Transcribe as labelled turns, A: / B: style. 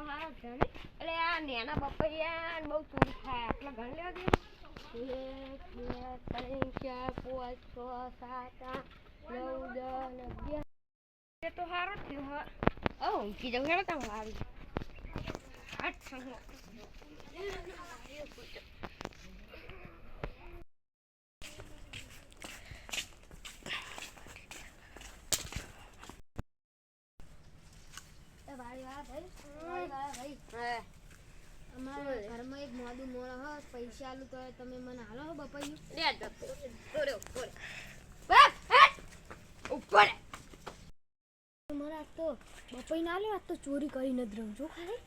A: તો છે એટલે આ નેના બપૈયા બહુ ચોરી થાય આટલા ઘણ લેવા દે પાંચ છ સાત નવ દસ અગિયાર તો જ થયો હા ઓ
B: ઘરમાં એક મોદું મોણ હ પૈસા આલું તો તમે મને હાલો હો બપાયું.
A: લે દોડ્યો ઉપર.
B: મારા તો બપાઈ ના આલ્યો આજ તો ચોરી કરીને જ રહું છું ખાલી.